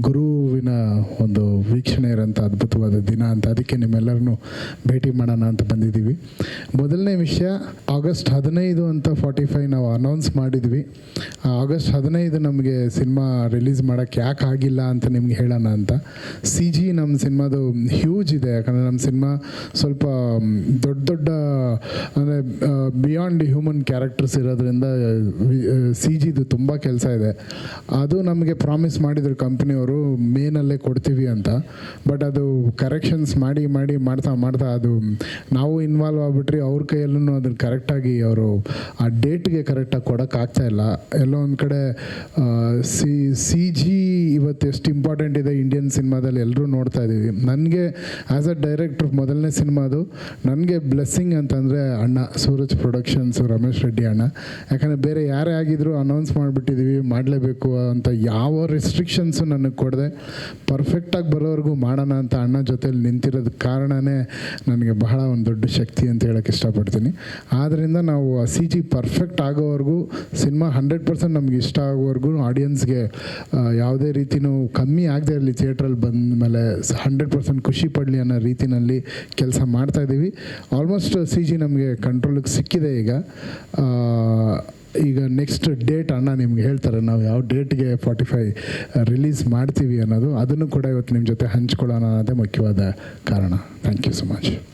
ಗುರುವಿನ ಒಂದು ವೀಕ್ಷಣೆ ಇರೋಂಥ ಅದ್ಭುತವಾದ ದಿನ ಅಂತ ಅದಕ್ಕೆ ನಿಮ್ಮೆಲ್ಲರನ್ನು ಭೇಟಿ ಮಾಡೋಣ ಅಂತ ಬಂದಿದ್ದೀವಿ. ಮೊದಲನೇ ವಿಷಯ, ಆಗಸ್ಟ್ ಹದಿನೈದು ಅಂತ ಫಾರ್ಟಿ ಫೈವ್ ನಾವು ಅನೌನ್ಸ್ ಮಾಡಿದ್ವಿ. ಆಗಸ್ಟ್ ಹದಿನೈದು ನಮಗೆ ಸಿನಿಮಾ ರಿಲೀಸ್ ಮಾಡೋಕ್ಕೆ ಯಾಕೆ ಆಗಿಲ್ಲ ಅಂತ ನಿಮ್ಗೆ ಹೇಳೋಣ ಅಂತ. ಸಿ ಜಿ ನಮ್ಮ ಸಿನಿಮಾದು ಹ್ಯೂಜ್ ಇದೆ, ಯಾಕಂದರೆ ನಮ್ಮ ಸಿನಿಮಾ ಸ್ವಲ್ಪ ದೊಡ್ಡ ದೊಡ್ಡ, ಅಂದರೆ ಬಿಯಾಂಡ್ ಹ್ಯೂಮನ್ ಕ್ಯಾರೆಕ್ಟರ್ಸ್ ಇರೋದ್ರಿಂದ ಸಿ ಜಿದು ತುಂಬ ಕೆಲಸ ಇದೆ. ಅದು ನಮಗೆ ಪ್ರಾಮಿಸ್ ಮಾಡಿದ್ರು ಕಂಪ್ನಿಯವರು ಮೇನಲ್ಲೇ ಕೊಡ್ತೀವಿ ಅಂತ. ಬಟ್ ಅದು ಕರೆಕ್ಷನ್ಸ್ ಮಾಡಿ ಮಾಡಿ, ಮಾಡ್ತಾ ಮಾಡ್ತಾ ಅದು ನಾವು ಇನ್ವಾಲ್ವ್ ಆಗ್ಬಿಟ್ರಿ ಅವ್ರ ಕೈಯಲ್ಲೂ ಅದನ್ನು ಕರೆಕ್ಟಾಗಿ ಅವರು ಆ ಡೇಟ್ಗೆ ಕರೆಕ್ಟಾಗಿ ಕೊಡೋಕ್ಕಾಗ್ತಾ ಇಲ್ಲ. ಎಲ್ಲೋ ಒಂದು ಕಡೆ ಸಿ ಸಿ ಜಿ ಇವತ್ತು ಎಷ್ಟು ಇಂಪಾರ್ಟೆಂಟ್ ಇದೆ ಇಂಡಿಯನ್ ಸಿನಿಮಾದಲ್ಲಿ ಎಲ್ಲರೂ ನೋಡ್ತಾ ಇದ್ದೀವಿ. ನನಗೆ ಆ್ಯಸ್ ಅ ಡೈರೆಕ್ಟ್ರ್ ಮೊದಲನೇ ಸಿನಿಮಾದು ನನಗೆ ಬ್ಲೆಸ್ಸಿಂಗ್ ಅಂತಂದರೆ ಅಣ್ಣ, ಸೂರಜ್ ಪ್ರೊಡಕ್ಷನ್ಸ್ ರಮೇಶ್ ರೆಡ್ಡಿ ಅಣ್ಣ. ಯಾಕಂದರೆ ಬೇರೆ ಯಾರೇ ಆಗಿದ್ದರೂ ಅನೌನ್ಸ್ ಮಾಡಿಬಿಟ್ಟಿದ್ದೀವಿ ಮಾಡಲೇಬೇಕು ಅಂತ ಯಾವ ರೆಸ್ಟ್ರಿಕ್ಷನ್ಸು ನನಗೆ ಕೊಡದೆ. ಪರ್ಫೆಕ್ಟಾಗಿ ಬರೋವರೆಗೂ ಮಾಡೋಣ ಅಂತ ಅಣ್ಣ ಜೊತೇಲಿ ನಿಂತಿರೋದು ಕಾರಣನೇ ನನಗೆ ಬಹಳ ಒಂದು ದೊಡ್ಡ ಶಕ್ತಿ ಅಂತ ಹೇಳೋಕ್ಕೆ ಇಷ್ಟಪಡ್ತೀನಿ. ಆದ್ದರಿಂದ ನಾವು ಸಿ ಜಿ ಪರ್ಫೆಕ್ಟ್ ಆಗೋವರೆಗೂ, ಸಿನಿಮಾ ಹಂಡ್ರೆಡ್ ಪರ್ಸೆಂಟ್ ನಮ್ಗೆ ಇಷ್ಟ ಆಗೋವರೆಗೂ ಆಡಿಯನ್ಸ್ಗೆ ಯಾವುದೇ ರೀತಿನೂ ಕಮ್ಮಿ ಆಗದೆ ಇರಲಿ ಥಿಯೇಟ್ರಲ್ಲಿ ಬಂದ ಮೇಲೆ ಹಂಡ್ರೆಡ್ ಪರ್ಸೆಂಟ್ ಖುಷಿ ಪಡಲಿ ಅನ್ನೋ ರೀತಿಯಲ್ಲಿ ಕೆಲಸ ಮಾಡ್ತಾ ಇದ್ದೀವಿ ಆಲ್ಮೋಸ್ಟ್ ಸಿ ಜಿ ನಮಗೆ ಕಂಟ್ರೋಲಿಗೆ ಸಿಕ್ಕಿದೆ ಈಗ. ಈಗ ನೆಕ್ಸ್ಟ್ ಡೇಟ್ ಅಣ್ಣ ನಿಮ್ಗೆ ಹೇಳ್ತಾರೆ, ನಾವು ಯಾವ ಡೇಟ್ಗೆ ಫಾರ್ಟಿ ಫೈ ರಿಲೀಸ್ ಮಾಡ್ತೀವಿ ಅನ್ನೋದು, ಅದನ್ನು ಕೂಡ ಇವತ್ತು ನಿಮ್ಮ ಜೊತೆ ಹಂಚ್ಕೊಳ್ಳೋಣ ಅನ್ನೋದೇ ಮುಖ್ಯವಾದ ಕಾರಣ. Thank you so much